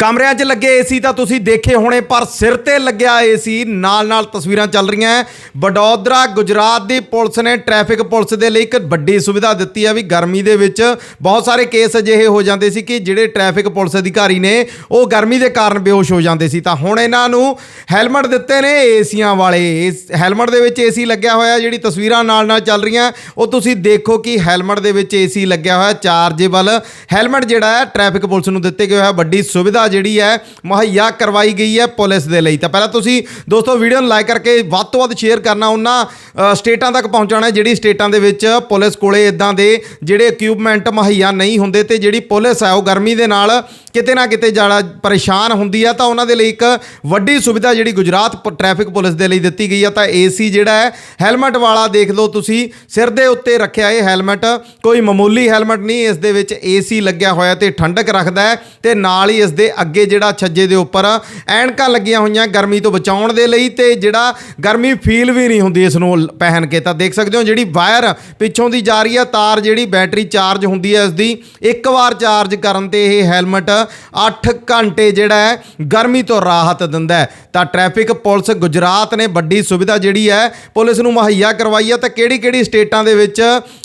ਕਮਰਿਆਂ 'ਚ ਲੱਗੇ ਏਸੀ ਤਾਂ ਤੁਸੀਂ ਦੇਖੇ ਹੋਣੇ, ਪਰ ਸਿਰ ਤੇ ਲੱਗਿਆ ਏਸੀ। ਨਾਲ ਨਾਲ ਤਸਵੀਰਾਂ ਚੱਲ ਰਹੀਆਂ ਹੈ ਵਡੋਦਰਾ, ਗੁਜਰਾਤ ਦੀ ਪੁਲਿਸ ਨੇ ਟ੍ਰੈਫਿਕ ਪੁਲਿਸ ਦੇ ਲਈ ਇੱਕ ਵੱਡੀ ਸੁਵਿਧਾ ਦਿੱਤੀ ਹੈ ਵੀ ਗਰਮੀ ਦੇ ਵਿੱਚ ਬਹੁਤ ਸਾਰੇ ਕੇਸ ਅਜਿਹੇ ਹੋ ਜਾਂਦੇ ਸੀ ਕਿ ਜਿਹੜੇ ਟ੍ਰੈਫਿਕ ਪੁਲਿਸ ਅਧਿਕਾਰੀ ਨੇ, ਉਹ ਗਰਮੀ ਦੇ ਕਾਰਨ ਬੇਹੋਸ਼ ਹੋ ਜਾਂਦੇ ਸੀ। ਤਾਂ ਹੁਣ ਇਹਨਾਂ ਨੂੰ ਹੈਲਮਟ ਦਿੱਤੇ ਨੇ ਏਸੀਆਂ ਵਾਲੇ। ਇਸ ਹੈਲਮਟ ਦੇ ਵਿੱਚ ਏਸੀ ਲੱਗਿਆ ਹੋਇਆ, ਜਿਹੜੀ ਤਸਵੀਰਾਂ ਨਾਲ ਨਾਲ ਚੱਲ ਰਹੀਆਂ। ਉਹ ਤੁਸੀਂ ਦੇਖੋ ਕਿ ਹੈਲਮਟ ਦੇ ਵਿੱਚ ਏਸੀ ਲੱਗਿਆ ਹੋਇਆ, ਚਾਰਜੇਬਲ। ਹੈਲਮਟ ਜਿਹੜਾ ਹੈ ਟ੍ਰੈਫਿਕ ਪੁਲਿਸ ਨੂੰ ਦਿੱਤੇ ਗਏ ਹੋਇਆ ਵੱਡੀ ਸੁਵਿਧਾ ਜਿਹੜੀ ਹੈ ਮੁਹੱਈਆ ਕਰਵਾਈ ਗਈ ਹੈ ਪੁਲਿਸ ਦੇ ਲਈ। ਤਾਂ ਪਹਿਲਾਂ ਤੁਸੀਂ ਦੋਸਤੋ ਵੀਡੀਓ ਨੂੰ ਲਾਈਕ ਕਰਕੇ ਵੱਧ ਤੋਂ ਵੱਧ ਸ਼ੇਅਰ ਕਰਨਾ, ਉਹਨਾਂ ਸਟੇਟਾਂ ਤੱਕ ਪਹੁੰਚਾਉਣਾ ਜਿਹੜੀ ਸਟੇਟਾਂ ਦੇ ਵਿੱਚ ਪੁਲਿਸ ਕੋਲੇ ਇਦਾਂ ਦੇ ਜਿਹੜੇ ਇਕਵਿਪਮੈਂਟ ਮੁਹੱਈਆ ਨਹੀਂ ਹੁੰਦੇ ਤੇ ਜਿਹੜੀ ਪੁਲਿਸ ਹੈ, ਉਹ ਗਰਮੀ ਦੇ ਨਾਲ ਕਿਤੇ ਨਾ ਕਿਤੇ ਜ਼ਿਆਦਾ ਪਰੇਸ਼ਾਨ ਹੁੰਦੀ ਆ, ਤਾਂ ਉਹਨਾਂ ਦੇ ਲਈ ਇੱਕ ਵੱਡੀ ਸੁਵਿਧਾ ਜਿਹੜੀ ਗੁਜਰਾਤ ਪ- ਟ੍ਰੈਫਿਕ ਪੁਲਿਸ ਦੇ ਲਈ ਦਿੱਤੀ ਗਈ ਆ, ਤਾਂ ਏਸੀ ਜਿਹੜਾ ਹੈ, ਹੈਲਮਟ ਵਾਲਾ ਦੇਖ ਲਓ ਤੁਸੀਂ, ਸਿਰ ਦੇ ਉੱਤੇ ਰੱਖਿਆ ਇਹ ਹੈਲਮਟ, ਕੋਈ ਮਾਮੂਲੀ ਹੈਲਮਟ ਨਹੀਂ, ਇਸ ਦੇ ਵਿੱਚ ਏਸੀ ਲੱਗਿਆ ਹੋਇਆ ਤੇ ਠੰਡਕ ਰੱਖਦਾ ਹੈ ਤੇ ਨਾਲ ਹੀ ਇਸ ਦੇ ਅੱਗੇ ਜਿਹੜਾ ਛੱਜੇ ਦੇ ਉੱਪਰ ਐਨਕਾਂ ਲੱਗੀਆਂ ਹੋਈਆਂ ਗਰਮੀ ਤੋਂ ਬਚਾਉਣ ਦੇ ਲਈ ਤੇ ਜਿਹੜਾ ਗਰਮੀ ਫੀਲ ਵੀ ਨਹੀਂ ਹੁੰਦੀ ਇਸ ਨੂੰ ਪਹਿਨ ਕੇ। ਤਾਂ ਦੇਖ ਸਕਦੇ ਹੋ ਜਿਹੜੀ ਵਾਇਰ ਪਿੱਛੋਂ ਦੀ ਜਾ ਰਹੀ ਹੈ ਤਾਰ ਜਿਹੜੀ ਬੈਟਰੀ ਚਾਰਜ ਹੁੰਦੀ ਹੈ ਇਸ ਦੀ, ਇੱਕ ਵਾਰ ਚਾਰਜ ਕਰਨ ਤੇ ਇਹ ਹੈਲਮਟ 8 ਘੰਟੇ ਜਿਹੜਾ ਹੈ ਗਰਮੀ ਤੋਂ ਰਾਹਤ ਦਿੰਦਾ ਹੈ। ਤਾਂ ਟ੍ਰੈਫਿਕ ਪੁਲਿਸ ਗੁਜਰਾਤ ਨੇ ਵੱਡੀ ਸੁਵਿਧਾ ਜਿਹੜੀ ਹੈ, ਪੁਲਿਸ ਨੂੰ ਮੁਹੱਈਆ ਕਰਵਾਈ ਹੈ। ਤਾਂ ਕਿਹੜੀ ਕਿਹੜੀ ਸਟੇਟਾਂ ਦੇ ਵਿੱਚ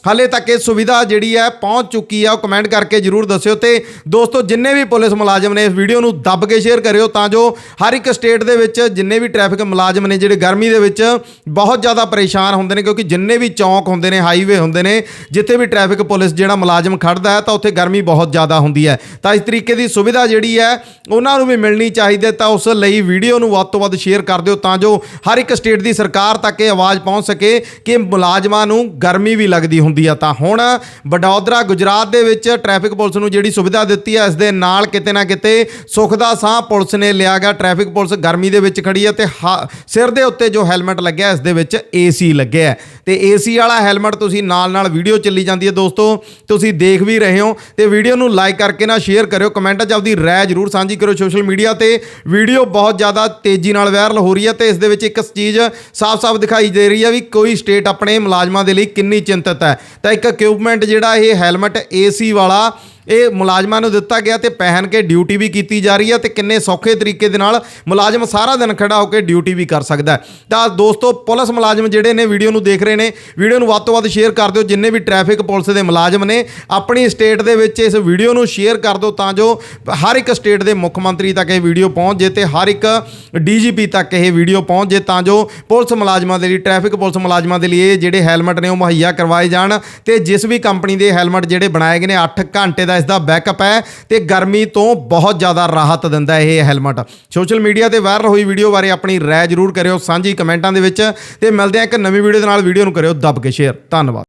ਹਾਲੇ ਤੱਕ ਇਹ ਸੁਵਿਧਾ ਜਿਹੜੀ ਹੈ ਪਹੁੰਚ ਚੁੱਕੀ ਹੈ, ਉਹ ਕਮੈਂਟ ਕਰਕੇ ਜਰੂਰ ਦੱਸਿਓ। ਤੇ ਦੋਸਤੋ, ਜਿੰਨੇ ਵੀ ਪੁਲਿਸ ਮੁਲਾਜ਼ਮ ਨੇ ਇਸ ਵੀਡੀਓ ਨੂੰ ਦੱਬ ਕੇ ਸ਼ੇਅਰ ਕਰਿਓ, ਤਾਂ ਜੋ ਹਰ ਇੱਕ ਸਟੇਟ ਦੇ ਵਿੱਚ ਜਿੰਨੇ ਵੀ ਟ੍ਰੈਫਿਕ ਮੁਲਾਜ਼ਮ ਨੇ ਜਿਹੜੇ ਗਰਮੀ ਦੇ ਵਿੱਚ ਬਹੁਤ ਜ਼ਿਆਦਾ ਪਰੇਸ਼ਾਨ ਹੁੰਦੇ ਨੇ, ਕਿਉਂਕਿ ਜਿੰਨੇ ਵੀ ਚੌਂਕ ਹੁੰਦੇ ਨੇ, ਹਾਈਵੇ ਹੁੰਦੇ ਨੇ, ਜਿੱਥੇ ਵੀ ਟ੍ਰੈਫਿਕ ਪੁਲਿਸ ਜਿਹੜਾ ਮੁਲਾਜ਼ਮ ਖੜਦਾ ਹੈ, ਤਾਂ ਉੱਥੇ ਗਰਮੀ ਬਹੁਤ ਜ਼ਿਆਦਾ ਹੁੰਦੀ ਹੈ। ਤਾਂ ਇਸ ਤਰੀਕੇ ਦੀ ਸੁਵਿਧਾ ਜਿਹੜੀ ਹੈ, ਉਹਨਾਂ ਨੂੰ ਵੀ ਮਿਲਣੀ ਚਾਹੀਦੀ ਹੈ। ਤਾਂ ਉਸ ਲਈ ਵੀਡੀਓ ਨੂੰ ਵੱਧ ਤੋਂ ਵੱਧ ਸ਼ੇਅਰ ਕਰ ਦਿਓ ਤਾਂ ਜੋ ਹਰ ਇੱਕ ਸਟੇਟ ਦੀ ਸਰਕਾਰ ਤੱਕ ਇਹ ਆਵਾਜ਼ ਪਹੁੰਚ ਸਕੇ ਕਿ ਮੁਲਾਜ਼ਮਾਂ ਨੂੰ ਗਰਮੀ ਵੀ ਲੱਗਦੀ ਹੁੰਦੀ ਆ। ਤਾਂ ਹੁਣ ਬਡੌਦਰਾ ਗੁਜਰਾਤ ਦੇ ਵਿੱਚ ਟ੍ਰੈਫਿਕ ਪੁਲਿਸ ਨੂੰ ਜਿਹੜੀ ਸੁਵਿਧਾ ਦਿੱਤੀ ਹੈ ਇਸ ਦੇ ਨਾਲ ਕਿਤੇ ਨਾ ਕਿਤੇ ਸੁੱਖ ਦਾ ਸਾਹ ਪੁਲਿਸ ਨੇ ਲਿਆ ਗਾ ਟ੍ਰੈਫਿਕ ਪੁਲਿਸ ਗਰਮੀ ਦੇ ਵਿੱਚ ਖੜੀ ਹੈ ਤੇ ਹਾ- ਸਿਰ ਦੇ ਉੱਤੇ ਜੋ ਹੈਲਮਟ ਲੱਗਿਆ, ਇਸ ਦੇ ਵਿੱਚ ਏਸੀ ਲੱਗਿਆ ਹੈ। ਤੇ ਏਸੀ ਵਾਲਾ ਹੈਲਮਟ ਤੁਸੀਂ ਨਾਲ ਨਾਲ ਵੀਡੀਓ ਚੱਲੀ ਜਾਂਦੀ ਹੈ ਦੋਸਤੋ। ਤੁਸੀਂ ਦੇਖ ਵੀ ਰਹੇ ਹੋ ਤੇ ਵੀਡੀਓ ਨੂੰ ਲਾਈਕ ਕਰਕੇ ਨਾ ਸ਼ੇਅਰ ਕਰਿਓ, ਕਮੈਂਟ 'ਚ ਆਪਦੀ ਰਾਏ ਜਰੂਰ ਸਾਂਝੀ ਕਰੋ ਸੋਸ਼ਲ ਮੀਡੀਆ ਤੇ। ਵੀਡੀਓ ਬਹੁਤ ਜ਼ਿਆਦਾ ਤੇਜ਼ੀ ਨਾਲ ਵਾਇਰਲ ਹੋ ਰਹੀ ਹੈ ਤੇ ਇਸ ਦੇ ਵਿੱਚ ਇੱਕ ਚੀਜ਼ ਸਾਫ਼-ਸਾਫ਼ ਦਿਖਾਈ ਦੇ ਰਹੀ ਹੈ ਵੀ ਕੋਈ ਸਟੇਟ ਆਪਣੇ ਮੁਲਾਜ਼ਮਾਂ ਦੇ ਲਈ ਕਿੰਨੀ ਚਿੰਤਤ ਹੈ। ਤਾਂ ਇੱਕ ਇਕਵਿਪਮੈਂਟ ਜਿਹੜਾ ਇਹ ਹੈਲਮਟ ਏਸੀ ਵਾਲਾ ਇਹ ਮੁਲਾਜ਼ਮਾਂ ਨੂੰ ਦਿੱਤਾ ਗਿਆ ਤੇ ਪਹਿਨ ਕੇ ਡਿਊਟੀ ਵੀ ਕੀਤੀ ਜਾ ਰਹੀ ਹੈ ਤੇ ਕਿੰਨੇ ਸੌਖੇ ਤਰੀਕੇ ਦੇ ਨਾਲ ਮੁਲਾਜ਼ਮ ਸਾਰਾ ਦਿਨ ਖੜਾ ਹੋ ਕੇ ਡਿਊਟੀ ਵੀ ਕਰ ਸਕਦਾ ਤਾਂ ਦੋਸਤੋ, ਪੁਲਿਸ ਮੁਲਾਜ਼ਮ ਜਿਹੜੇ ਨੇ ਵੀਡੀਓ ਨੂੰ ਦੇਖ ਰਹੇ ਨੇ, ਵੀਡੀਓ ਨੂੰ ਵੱਧ ਤੋਂ ਵੱਧ ਸ਼ੇਅਰ ਕਰ ਦਿਓ। ਜਿੰਨੇ ਵੀ ਟ੍ਰੈਫਿਕ ਪੁਲਿਸ ਦੇ ਮੁਲਾਜ਼ਮ ਨੇ, ਆਪਣੀ ਸਟੇਟ ਦੇ ਵਿੱਚ ਇਸ ਵੀਡੀਓ ਨੂੰ ਸ਼ੇਅਰ ਕਰ ਦਿਓ ਤਾਂ ਜੋ ਹਰ ਇੱਕ ਸਟੇਟ ਦੇ ਮੁੱਖ ਮੰਤਰੀ ਤੱਕ ਇਹ ਵੀਡੀਓ ਪਹੁੰਚ ਜੇ ਤੇ ਹਰ ਇੱਕ ਡੀਜੀਪੀ ਤੱਕ ਇਹ ਵੀਡੀਓ ਪਹੁੰਚ ਜੇ ਤਾਂ ਜੋ ਪੁਲਿਸ ਮੁਲਾਜ਼ਮਾਂ ਦੇ ਲਈ, ਟ੍ਰੈਫਿਕ ਪੁਲਿਸ ਮੁਲਾਜ਼ਮਾਂ ਦੇ ਲਈ ਇਹ ਜਿਹੜੇ ਹੈਲਮਟ ਨੇ ਉਹ ਮੁਹੱਈਆ ਕਰਵਾਏ ਜਾਣ ਤੇ ਜਿਸ ਵੀ ਕੰਪਨੀ ਦੇ ਹੈਲਮਟ ਜਿਹੜੇ ਬਣਾਏ ਗਏ ਨੇ 8 ਘੰਟੇ ਦਾ ਇਸ ਦਾ ਬੈਕਅਪ ਹੈ ਤੇ ਗਰਮੀ ਤੋਂ ਬਹੁਤ ਜ਼ਿਆਦਾ ਰਾਹਤ ਦਿੰਦਾ ਇਹ ਹੈਲਮਟ ਸੋਸ਼ਲ ਮੀਡੀਆ ਤੇ ਵਾਇਰਲ ਹੋਈ ਵੀਡੀਓ ਬਾਰੇ ਆਪਣੀ ਰਾਏ ਜ਼ਰੂਰ ਕਰਿਓ, ਸਾਂਝੀ ਕਮੈਂਟਾਂ ਦੇ ਵਿੱਚ ਤੇ ਮਿਲਦੇ ਆ ਇੱਕ ਨਵੀਂ ਵੀਡੀਓ ਦੇ ਨਾਲ। ਵੀਡੀਓ ਨੂੰ ਕਰਿਓ, ਦੱਬ ਕੇ ਸ਼ੇਅਰ ਧੰਨਵਾਦ।